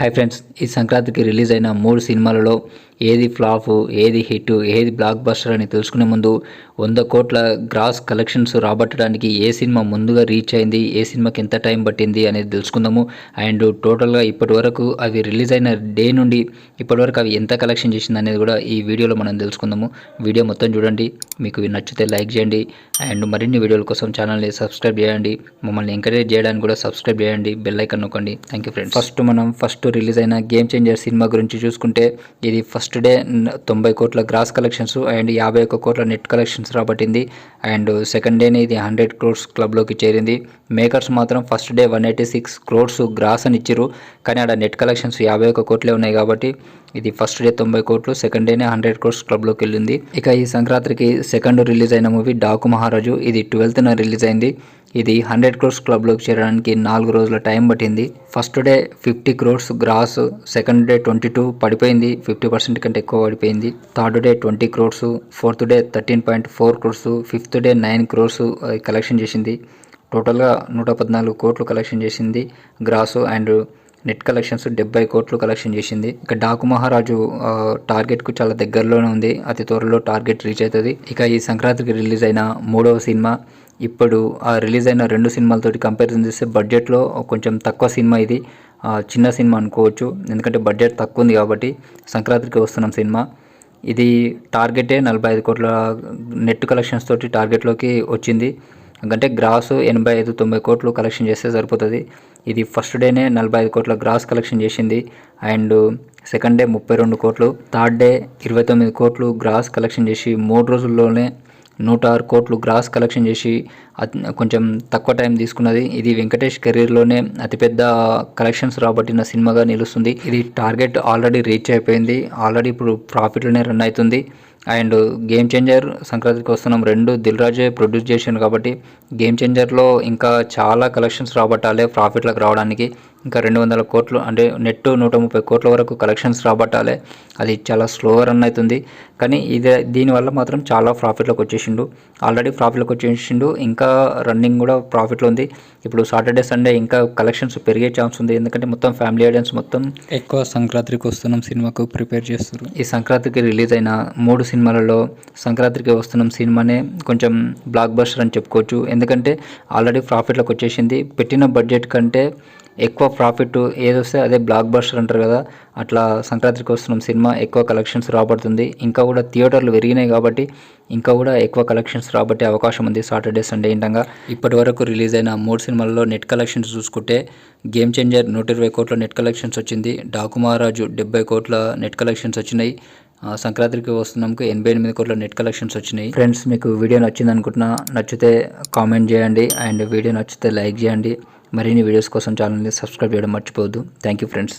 Hi friends ఈ సంక్రాంతికి release అయిన మూడు సినిమాలలో ఏది ఫ్లాప్ ఏది హిట్ ఏది బ్లాక్ బస్టర్ అని తెలుసుకునే ముందు వంద కోట్ల గ్రాస్ కలెక్షన్స్ రాబట్టడానికి ఏ సినిమా ముందుగా రీచ్ అయింది ఏ సినిమాకి ఎంత టైం పట్టింది అనేది తెలుసుకుందాము. అండ్ టోటల్గా ఇప్పటి వరకు అవి రిలీజ్ అయిన డే నుండి ఇప్పటి వరకు అవి ఎంత కలెక్షన్ చేసింది అనేది కూడా ఈ వీడియోలో మనం తెలుసుకుందాము. వీడియో మొత్తం చూడండి మీకు నచ్చితే లైక్ చేయండి. అండ్ మరిన్ని వీడియోల కోసం ఛానల్ని సబ్స్క్రైబ్ చేయండి. మమ్మల్ని ఎంకరేజ్ చేయడానికి కూడా సబ్స్క్రైబ్ చేయండి బెల్ ఐకన్ నొక్కండి. థ్యాంక్ యూ ఫ్రెండ్స్ ఫస్ట్ మనం ఫస్ట్ రిలీజ్ అయిన గేమ్ చేంజర్ సినిమా గురించి చూసుకుంటే ఇది ఫస్ట్ డే తొంభై కోట్ల గ్రాస్ కలెక్షన్స్ అండ్ యాభై ఒక్క కోట్ల నెట్ కలెక్షన్స్ రాబట్టింది. అండ్ సెకండ్ డేనే ఇది హండ్రెడ్ క్రోర్స్ క్లబ్లోకి చేరింది. మేకర్స్ మాత్రం first day one eighty six crores gross అని ఇచ్చారు కానీ ఆడ నెట్ కలెక్షన్స్ యాభై ఒక్క కోట్లే ఉన్నాయి కాబట్టి ఇది ఫస్ట్ డే తొంభై కోట్లు సెకండ్ డేనే హండ్రెడ్ క్రోర్స్ క్లబ్లోకి వెళ్ళింది. ఇక ఈ సంక్రాంతికి సెకండ్ రిలీజ్ అయిన మూవీ డాకు మహారాజు ఇది ట్వెల్త్న రిలీజ్ అయింది. ఇది హండ్రెడ్ క్రోర్స్ క్లబ్లోకి చేరడానికి నాలుగు రోజుల టైం పట్టింది. First day fifty crores gross second day twenty two పడిపోయింది ఫిఫ్టీ పర్సెంట్ కంటే ఎక్కువ పడిపోయింది. Third day twenty crores fourth day thirteen point four crores fifth day nine crores collection చేసింది. టోటల్గా నూట పద్నాలుగు కోట్లు కలెక్షన్ చేసింది గ్రాస్ అండ్ నెట్ కలెక్షన్స్ డెబ్బై కోట్లు కలెక్షన్ చేసింది. ఇక డాకు మహారాజు టార్గెట్కు చాలా దగ్గరలోనే ఉంది. అతి త్వరలో టార్గెట్ రీచ్ అవుతుంది. ఇక ఈ సంక్రాంతికి రిలీజ్ అయిన మూడవ సినిమా ఇప్పుడు ఆ రిలీజ్ అయిన రెండు సినిమాలతోటి కంపారిజన్ చేస్తే బడ్జెట్లో కొంచెం తక్కువ సినిమా ఇది. ఆ, చిన్న సినిమా అనుకోవచ్చు. ఎందుకంటే బడ్జెట్ తక్కువ ఉంది కాబట్టి సంక్రాంతికి వస్తున్న సినిమా. ఇది టార్గెటే నలభై ఐదు కోట్ల నెట్ కలెక్షన్స్ తోటి టార్గెట్లోకి వచ్చింది. అంటే గ్రాస్ ఎనభై ఐదు తొంభై కోట్లు కలెక్షన్ చేస్తే సరిపోతుంది. ఇది ఫస్ట్ డేనే నలభై ఐదు కోట్ల గ్రాస్ కలెక్షన్ చేసింది. అండ్ సెకండ్ డే ముప్పై రెండు కోట్లు థర్డ్ డే ఇరవై తొమ్మిది కోట్లు గ్రాస్ కలెక్షన్ చేసి మూడు రోజుల్లోనే నూట ఆరు కోట్లు గ్రాస్ కలెక్షన్ చేసి కొంచెం తక్కువ టైం తీసుకున్నది. ఇది వెంకటేష్ కెరీర్లోనే అతిపెద్ద కలెక్షన్స్ రాబట్టిన సినిమాగా నిలుస్తుంది. ఇది టార్గెట్ ఆల్రెడీ రీచ్ అయిపోయింది. ఆల్రెడీ ఇప్పుడు ప్రాఫిట్లోనే రన్ అవుతుంది. And Game Changer Sankranthiki Vasthunam. రెండు దిల్ రాజే ప్రొడ్యూస్ చేశాను కాబట్టి గేమ్ చేంజర్లో ఇంకా చాలా కలెక్షన్స్ రాబట్టాలి ప్రాఫిట్లకు రావడానికి. ఇంకా రెండు వందల కోట్లు అంటే నెట్ నూట ముప్పై కోట్ల వరకు కలెక్షన్స్ రాబట్టాలి. అది చాలా స్లో రన్ అవుతుంది కానీ ఇదే దీనివల్ల మాత్రం చాలా ప్రాఫిట్లోకి వచ్చేసిండు. ఆల్రెడీ ప్రాఫిట్లోకి వచ్చేసిండు. ఇంకా రన్నింగ్ కూడా ప్రాఫిట్లో ఉంది. ఇప్పుడు సాటర్డే సండే ఇంకా కలెక్షన్స్ పెరిగే ఛాన్స్ ఉంది. ఎందుకంటే మొత్తం ఫ్యామిలీ ఆడియన్స్ మొత్తం ఎక్కువ సంక్రాంతికి వస్తున్నాం సినిమాకు ప్రిపేర్ చేస్తారు. ఈ సంక్రాంతికి రిలీజ్ అయిన మూడు సినిమాలలో సంక్రాంతికి వస్తున్నాం సినిమానే కొంచెం బ్లాక్ బస్టర్ అని చెప్పుకోవచ్చు. ఎందుకంటే ఆల్రెడీ ప్రాఫిట్లోకి వచ్చేసింది. పెట్టిన బడ్జెట్ కంటే ఎక్కువ ప్రాఫిట్ ఏదొస్తే అదే బ్లాక్ బస్టర్ అంటారు కదా అట్లా సంక్రాంతికి వస్తున్న సినిమా ఎక్కువ కలెక్షన్స్ రాబడుతుంది. ఇంకా కూడా థియేటర్లు పెరిగినాయి కాబట్టి ఇంకా కూడా ఎక్కువ కలెక్షన్స్ రాబట్టే అవకాశం ఉంది సాటర్డే సండే ఏంటంగా ఇప్పటి వరకు రిలీజ్ అయిన మూడు సినిమాల్లో నెట్ కలెక్షన్స్ చూసుకుంటే గేమ్ చేంజర్ నూట ఇరవై కోట్ల నెట్ కలెక్షన్స్ వచ్చింది. డాకు మహారాజు డెబ్బై కోట్ల నెట్ కలెక్షన్స్ వచ్చినాయి. సంక్రాంతికి వస్తున్నాంకు ఎనభై ఎనిమిది కోట్ల నెట్ కలెక్షన్స్ వచ్చినాయి. ఫ్రెండ్స్ మీకు వీడియో నచ్చింది అనుకుంటున్నా నచ్చితే కామెంట్ చేయండి. అండ్ వీడియో నచ్చితే లైక్ చేయండి. మరిన్ని వీడియోస్ కోసం ఛానల్ని సబ్స్క్రైబ్ చేయడం మర్చిపోవద్దు. Thank you friends